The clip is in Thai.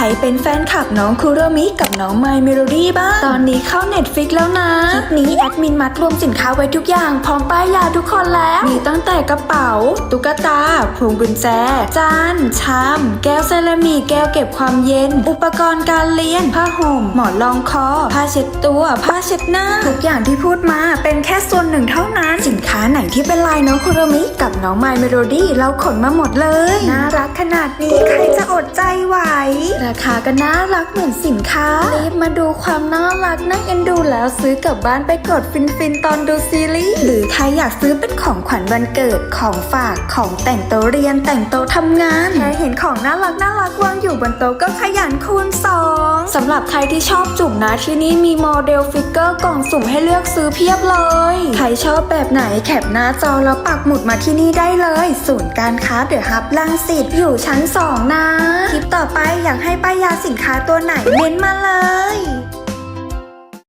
ใครเป็นแฟนคลับน้องคุโรมิกับน้องไมเมโลดี้บ้าง ตอนนี้เข้าเน็ตฟิกแล้วนะ คลิปนี้แอดมินมัดรวมสินค้าไว้ทุกอย่าง พร้อมป้ายยาทุกคนแล้ว มีตั้งแต่กระเป๋า ตุ๊กตาพวงกุญแจ จาน ชาม แก้วเซรามิก แก้วเก็บความเย็น อุปกรณ์การเรียน ผ้าห่ม หมอนรองคอ ผ้าเช็ดตัว ผ้าเช็ดหน้า ทุกอย่างที่พูดมาเป็นแค่ส่วนหนึ่งเท่านั้น สินค้าไหนที่เป็นลายน้องคุโรมิกับน้องไมเมโลดี้เราขนมาหมดเลย น่ารักขนาดนี้ใครจะอดใจไหวราคาก็น่ารักเหมือนสินค้ารีบมาดูความน่ารักน่าเอ็นดูแล้วซื้อกลับบ้านไปกดฟินๆตอนดูซีรีส์หรือใครอยากซื้อเป็นของขวัญวันเกิดของฝากของแต่งโต๊ะเรียนแต่งโต๊ะทำงานแค่เห็นของน่ารักน่ารักวางอยู่บนโต๊ะก็ขยันคูณสอง สำหรับใครที่ชอบจุ่มนะที่นี่มีโมเดลฟิกเกอร์กล่องสุ่มให้เลือกซื้อเพียบเลย ใครชอบแบบไหนแคปหน้าจอแล้วปักหมุดมาที่นี่ได้เลย ศูนย์การค้าเดอะฮับลังสิตอยู่ชั้น 2 นะ คลิปต่อไปอยากให้ป้ายยาสินค้าตัวไหนเม้นมาเลย